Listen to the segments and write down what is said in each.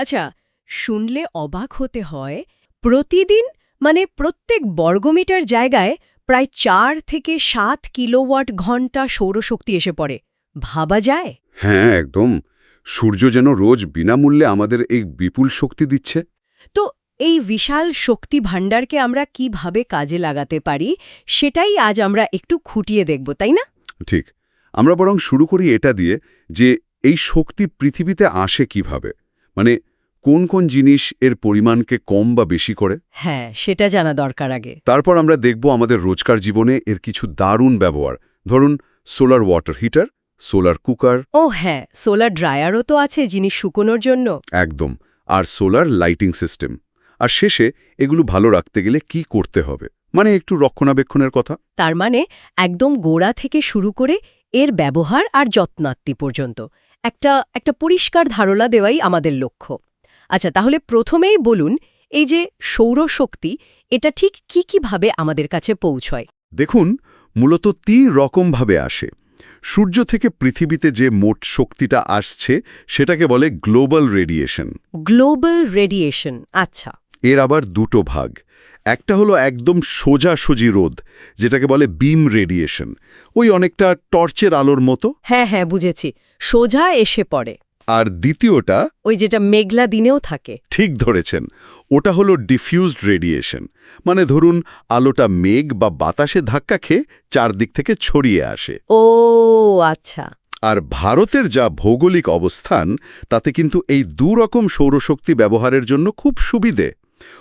আচ্ছা শুনলে অবাক হতে হয় প্রতিদিন মানে প্রত্যেক বর্গমিটার জায়গায় প্রায় চার থেকে সাত কিলোওয়াট ঘণ্টা সৌরশক্তি এসে পড়ে। ভাবা যায়? হ্যাঁ একদম। সূর্য যেন রোজ বিনামূল্যে আমাদের এই বিপুল শক্তি দিচ্ছে। তো এই বিশাল শক্তি ভাণ্ডারকে আমরা কীভাবে কাজে লাগাতে পারি সেটাই আজ আমরা একটু খুঁটিয়ে দেখব তাই না? ঠিক। আমরা বরং শুরু করি এটা দিয়ে যে এই শক্তি পৃথিবীতে আসে কীভাবে। মানে কোন কোন জিনিস এর পরিমাণকে কম বা বেশি করে? হ্যাঁ সেটা জানা দরকার আগে। তারপর আমরা দেখব আমাদের রোজকার জীবনে এর কিছু দারুণ ব্যবহার। ধরুন solar water heater solar cooker. ও হ্যাঁ সোলার ড্রায়ারও তো আছে জিনিস শুকোনোর জন্য। একদম আর সোলার লাইটিং সিস্টেম। আর শেষে এগুলো ভালো রাখতে গেলে কি করতে হবে? মানে একটু রক্ষণাবেক্ষণের কথা। তার মানে একদম গোড়া থেকে শুরু করে এর ব্যবহার আর যত্নাত্তি পর্যন্ত। একটা একটা পরিষ্কার ধারণা দেওয়াই আমাদের লক্ষ্য। আচ্ছা তাহলে প্রথমেই বলুন এই যে সৌরশক্তি এটা ঠিক কি কীভাবে আমাদের কাছে পৌঁছয়? দেখুন মূলত তিন রকমভাবে আসে। সূর্য থেকে পৃথিবীতে যে মোট শক্তিটা আসছে সেটাকে বলে গ্লোবাল রেডিয়েশন। গ্লোবাল রেডিয়েশন আচ্ছা। এর আবার দুটো ভাগ। একটা হলো একদম সোজাসুজি রোদ যেটাকে বলে বিম রেডিয়েশন। ওই অনেকটা টর্চের আলোর মতো। হ্যাঁ হ্যাঁ বুঝেছি। সোজা এসে পড়ে। আর দ্বিতীয়টা ওই যেটা মেঘলা দিনেও থাকে। ঠিক ধরেছেন। ওটা হলো ডিফিউজড রেডিয়েশন মানে ধরুন আলোটা মেঘ বা বাতাসে ধাক্কা খেয়ে চারদিক থেকে ছড়িয়ে আসে। ও আচ্ছা। আর ভারতের যা ভৌগোলিক অবস্থান তাতে কিন্তু এই দুরকম সৌরশক্তি ব্যবহারের জন্য খুব সুবিধে।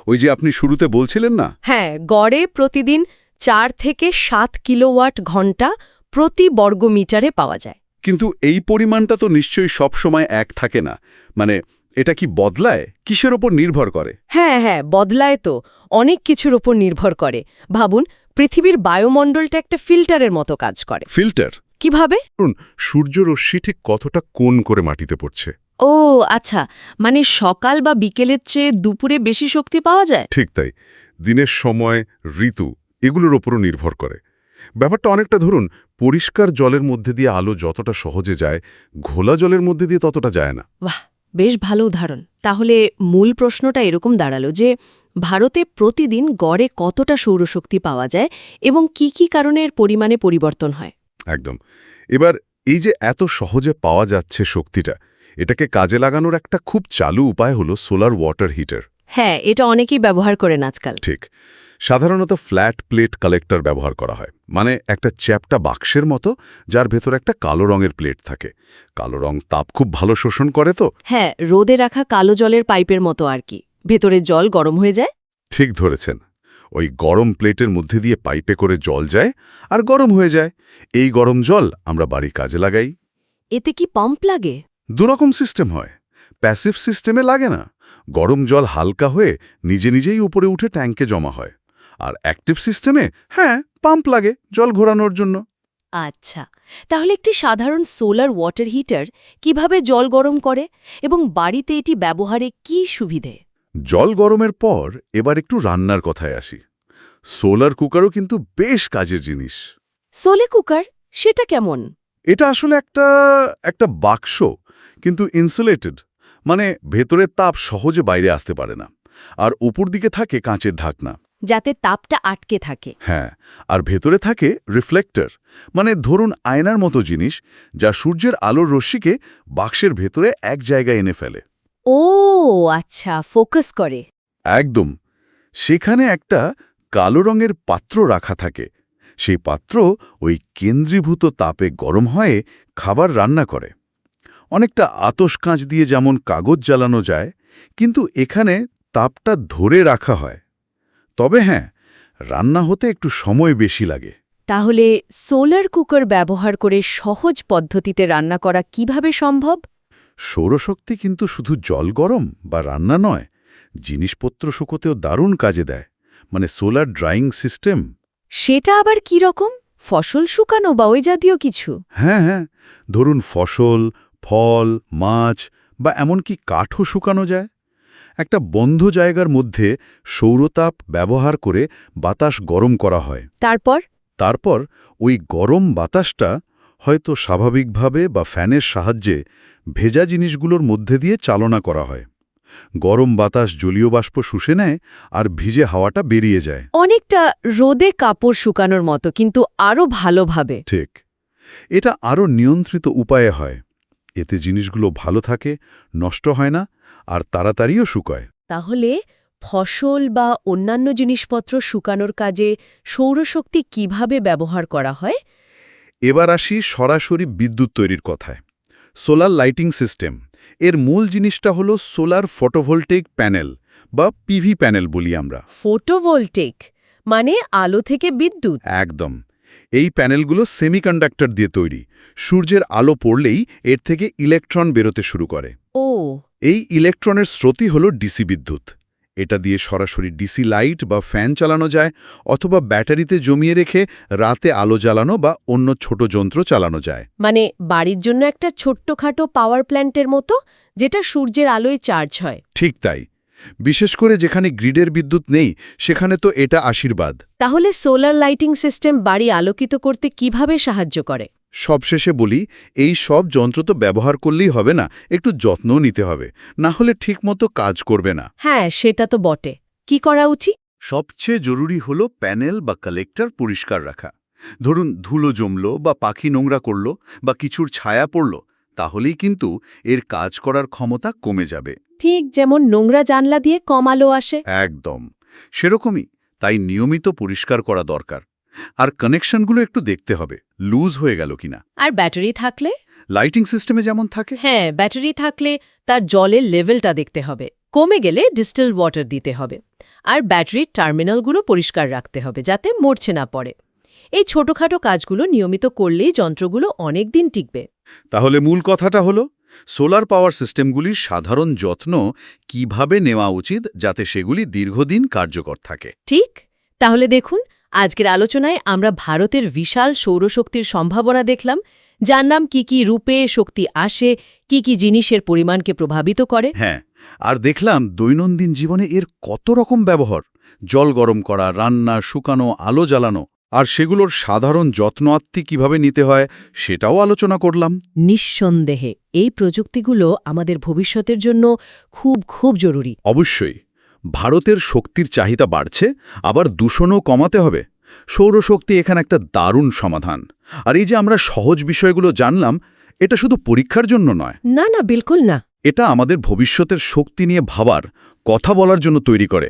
ওই যে আপনি শুরুতে বলছিলেন না? হ্যাঁ গড়ে প্রতিদিন চার থেকে সাত কিলোওয়াট ঘণ্টা প্রতি বর্গমিটারে পাওয়া যায়। কিন্তু এই পরিমাণটা তো নিশ্চয়ই সব সময় এক থাকে না। মানে এটা কি বদলায়? কিসের ওপর নির্ভর করে? হ্যাঁ হ্যাঁ বদলায় তো। অনেক কিছুর ওপর নির্ভর করে। ভাবুন পৃথিবীর বায়ুমণ্ডলটা একটা ফিল্টারের মতো কাজ করে। ফিল্টার? কীভাবে? সূর্যরশ্মি ঠিক কতটা কোণ করে মাটিতে পড়ছে? ও আচ্ছা। মানে সকাল বা বিকেলের চেয়ে দুপুরে বেশি শক্তি পাওয়া যায়? ঠিক তাই। দিনের সময় ঋতু এগুলোর ওপরও নির্ভর করে। ব্যাপারটা অনেকটা ধরুন পরিষ্কার জলের মধ্যে দিয়ে আলো যতটা সহজে যায় ঘোলা জলের মধ্যে দিয়ে ততটা যায় না। বাহ বেশ ভালো উদাহরণ। তাহলে মূল প্রশ্নটা এরকম দাঁড়াল যে ভারতে প্রতিদিন গড়ে কতটা সৌরশক্তি পাওয়া যায় এবং কি কি কারণে এর পরিমাণে পরিবর্তন হয়? একদম। এবার এই যে এত সহজে পাওয়া যাচ্ছে শক্তিটা এটাকে কাজে লাগানোর একটা খুব চালু উপায় হলো সোলার ওয়াটার হিটার হ্যাঁ এটা অনেকেই ব্যবহার করেন আজকাল। ঠিক। সাধারণত ফ্ল্যাট প্লেট কালেক্টর ব্যবহার করা হয়। মানে একটা চ্যাপটা বাক্সের মতো যার ভেতর একটা কালো রঙের প্লেট থাকে। কালো রং তাপ খুব ভালো শোষণ করে তো। হ্যাঁ রোদে রাখা কালো জলের পাইপের মতো আর কি। ভেতরে জল গরম হয়ে যায়। ঠিক ধরেছেন। ওই গরম প্লেটের মধ্যে দিয়ে পাইপে করে জল যায় আর গরম হয়ে যায়। এই গরম জল আমরা বাড়ি কাজে লাগাই। এতে কি পাম্প লাগে? দুরকম সিস্টেম হয়। প্যাসিভ সিস্টেমে লাগে না। গরম জল হালকা হয়ে নিজে নিজেই উপরে উঠে ট্যাঙ্কে জমা হয়। আর অ্যাক্টিভ সিস্টেমে হ্যাঁ পাম্প লাগে জল ঘোরানোর জন্য। আচ্ছা তাহলে একটি সাধারণ সোলার ওয়াটার হিটার কীভাবে জল গরম করে এবং বাড়িতে এটি ব্যবহারে কি সুবিধে? জল গরমের পর এবার একটু রান্নার কথায় আসি। সোলার কুকারও কিন্তু বেশ কাজের জিনিস। সোলে কুকার সেটা কেমন? এটা আসলে একটা একটা বাক্স কিন্তু ইনসুলেটেড মানে ভেতরের তাপ সহজে বাইরে আসতে পারে না। আর উপর দিকে থাকে কাঁচের ঢাকনা। যাতে তাপটা আটকে থাকে। হ্যাঁ আর ভেতরে থাকে রিফ্লেক্টর মানে ধরুন আয়নার মতো জিনিস যা সূর্যের আলোর রশ্মিকে বাক্সের ভেতরে এক জায়গায় এনে ফেলে। ও আচ্ছা ফোকাস করে। একদম সেখানে একটা কালো রঙের পাত্র রাখা থাকে। সেই পাত্র ওই কেন্দ্রীভূত তাপে গরম হয়ে খাবার রান্না করে। অনেকটা আতস কাঁচ দিয়ে যেমন কাগজ জ্বালানো যায় কিন্তু এখানে তাপটা ধরে রাখা হয়। তবে হ্যাঁ রান্না হতে একটু সময় বেশি লাগে। তাহলে সোলার কুকার ব্যবহার করে সহজ পদ্ধতিতে রান্না করা কীভাবে সম্ভব? সৌরশক্তি কিন্তু শুধু জল গরম বা রান্না নয় জিনিসপত্র শুকোতেও দারুণ কাজে দেয়। মানে সোলার ড্রাইং সিস্টেম। সেটা আবার কি রকম? ফসল শুকানো বা ওই জাতীয় কিছু? হ্যাঁ হ্যাঁ ধরুন ফসল ফল মাছ বা এমনকি কাঠও শুকানো যায়। একটা বন্ধ জায়গার মধ্যে সৌরতাপ ব্যবহার করে বাতাস গরম করা হয়। তারপর? তারপর ওই গরম বাতাসটা হয়তো স্বাভাবিকভাবে বা ফ্যানের সাহায্যে ভেজা জিনিসগুলোর মধ্যে দিয়ে চালনা করা হয়। গরম বাতাস জলীয় বাষ্প শুষে নেয় আর ভিজে হাওয়াটা বেরিয়ে যায়। অনেকটা রোদে কাপড় শুকানোর মতো কিন্তু আরও ভালোভাবে। ঠিক। এটা আরও নিয়ন্ত্রিত উপায়ে হয়। এতে জিনিসগুলো ভালো থাকে নষ্ট হয় না আর তাড়াতাড়িও শুকায়। তাহলে ফসল বা অন্যান্য জিনিসপত্র শুকানোর কাজে সৌরশক্তি কীভাবে ব্যবহার করা হয়? এবার আসি সরাসরি বিদ্যুৎ তৈরির কথায়। Solar lighting system. এর মূল জিনিসটা হলো সোলার ফটোভোল্টেইক প্যানেল বা পিভি প্যানেল বলি আমরা। ফটোভোল্টেক মানে আলো থেকে বিদ্যুৎ? একদম। এই প্যানেলগুলো সেমিকন্ডাক্টর দিয়ে তৈরি। সূর্যের আলো পড়লেই এর থেকে ইলেকট্রন বেরোতে শুরু করে। ও। এই ইলেকট্রনের স্রোতই হল ডিসি বিদ্যুৎ। এটা দিয়ে সরাসরি ডিসি লাইট বা ফ্যান চালানো যায় অথবা ব্যাটারিতে জমিয়ে রেখে রাতে আলো জ্বালানো বা অন্য ছোট যন্ত্র চালানো যায়। মানে বাড়ির জন্য একটা ছোট্টখাটো পাওয়ার প্ল্যান্টের মতো যেটা সূর্যের আলোয় চার্জ হয়। ঠিক তাই। বিশেষ করে যেখানে গ্রিডের বিদ্যুৎ নেই সেখানে তো এটা আশীর্বাদ। তাহলে সোলার লাইটিং সিস্টেম বাড়ি আলোকিত করতে কীভাবে সাহায্য করে? সবশেষে বলি এই সব যন্ত্র তো ব্যবহার করলেই হবে না একটু যত্নও নিতে হবে না হলে ঠিকমতো কাজ করবে না। হ্যাঁ সেটা তো বটে। কি করা উচিত? সবচেয়ে জরুরি হলো প্যানেল বা কালেক্টর পরিষ্কার রাখা। ধরুন ধুলো জমল বা পাখি নোংরা করল বা কিছুর ছায়া পড়ল তাহলেই কিন্তু এর কাজ করার ক্ষমতা কমে যাবে। ঠিক যেমন নোংরা জানলা দিয়ে কম আলো আসে। একদম। সেরকমই তাই নিয়মিত পরিষ্কার করা দরকার। আর কানেকশনগুলো একটু দেখতে হবে লুজ হয়ে গেল কিনা। আর ব্যাটারি থাকলে? লাইটিং সিস্টেমে যেমন থাকে। হ্যাঁ ব্যাটারি থাকলে তার জলের লেভেলটা দেখতে হবে। কমে গেলে ডিস্টিল ওয়াটার দিতে হবে। আর ব্যাটারির টার্মিনালগুলো পরিষ্কার রাখতে হবে যাতে মরছে না পড়ে। এই ছোটখাটো কাজগুলো নিয়মিত করলেই যন্ত্রগুলো অনেক দিন টিকবে। তাহলে মূল কথাটা হলো সোলার পাওয়ার সিস্টেমগুলির সাধারণ যত্ন কীভাবে নেওয়া উচিত যাতে সেগুলি দীর্ঘদিন কার্যকর থাকে? ঠিক। তাহলে দেখুন আজকের আলোচনায় আমরা ভারতের বিশাল সৌরশক্তির সম্ভাবনা দেখলাম যার নাম কি কি রূপে শক্তি আসে কি কি জিনিসের পরিমাণকে প্রভাবিত করে। হ্যাঁ আর দেখলাম দৈনন্দিন জীবনে এর কত রকম ব্যবহার জল গরম করা রান্না শুকানো আলো জ্বালানো আর সেগুলোর সাধারণ যত্ন আত্মি কীভাবে নিতে হয় সেটাও আলোচনা করলাম। নিঃসন্দেহে এই প্রযুক্তিগুলো আমাদের ভবিষ্যতের জন্য খুব খুব জরুরি। অবশ্যই ভারতের শক্তির চাহিদা বাড়ছে আবার দূষণও কমাতে হবে। সৌরশক্তি এখানে একটা দারুণ সমাধান। আর এই যে আমরা সহজ বিষয়গুলো জানলাম এটা শুধু পরীক্ষার জন্য নয়। না না বিলকুল না। এটা আমাদের ভবিষ্যতের শক্তি নিয়ে ভাবার কথা বলার জন্য তৈরি করে।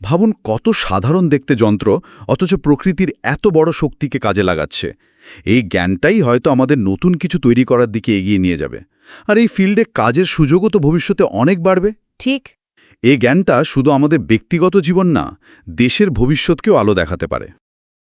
ভাবুন কত সাধারণ দেখতে যন্ত্র অথচ প্রকৃতির এত বড় শক্তিকে কাজে লাগাচ্ছে। এই জ্ঞানটাই হয়তো আমাদের নতুন কিছু তৈরি করার দিকে এগিয়ে নিয়ে যাবে। আর এই ফিল্ডে কাজের সুযোগও তো ভবিষ্যতে অনেক বাড়বে। ঠিক। এই জ্ঞানটা শুধু আমাদের ব্যক্তিগত জীবন না দেশের ভবিষ্যৎকেও আলো দেখাতে পারে।